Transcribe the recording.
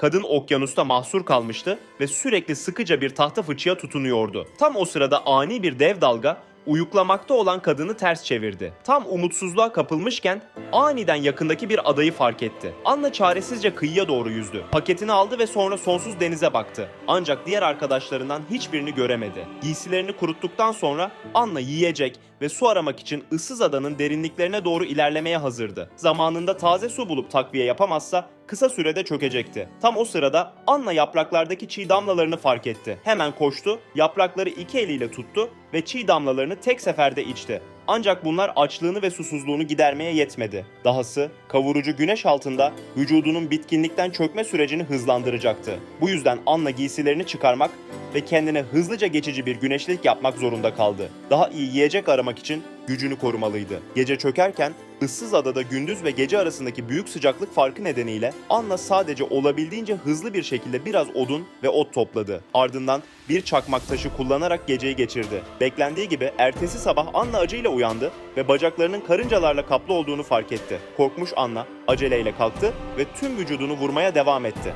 Kadın okyanusta mahsur kalmıştı ve sürekli sıkıca bir tahta fıçıya tutunuyordu. Tam o sırada ani bir dev dalga uyuklamakta olan kadını ters çevirdi. Tam umutsuzluğa kapılmışken aniden yakındaki bir adayı fark etti. Anna çaresizce kıyıya doğru yüzdü. Paketini aldı ve sonra sonsuz denize baktı. Ancak diğer arkadaşlarından hiçbirini göremedi. Giysilerini kuruttuktan sonra Anna yiyecek ve su aramak için ıssız adanın derinliklerine doğru ilerlemeye hazırdı. Zamanında taze su bulup takviye yapamazsa kısa sürede çökecekti. Tam o sırada Anna yapraklardaki çiğ damlalarını fark etti. Hemen koştu, yaprakları iki eliyle tuttu ve çiğ damlalarını tek seferde içti. Ancak bunlar açlığını ve susuzluğunu gidermeye yetmedi. Dahası kavurucu güneş altında vücudunun bitkinlikten çökme sürecini hızlandıracaktı. Bu yüzden Anna giysilerini çıkarmak ve kendine hızlıca geçici bir güneşlik yapmak zorunda kaldı. Daha iyi yiyecek aramak için gücünü korumalıydı. Gece çökerken ıssız adada gündüz ve gece arasındaki büyük sıcaklık farkı nedeniyle Anna sadece olabildiğince hızlı bir şekilde biraz odun ve ot topladı. Ardından bir çakmak taşı kullanarak geceyi geçirdi. Beklendiği gibi ertesi sabah Anna acıyla uyandı ve bacaklarının karıncalarla kaplı olduğunu fark etti. Korkmuş Anna aceleyle kalktı ve tüm vücudunu vurmaya devam etti.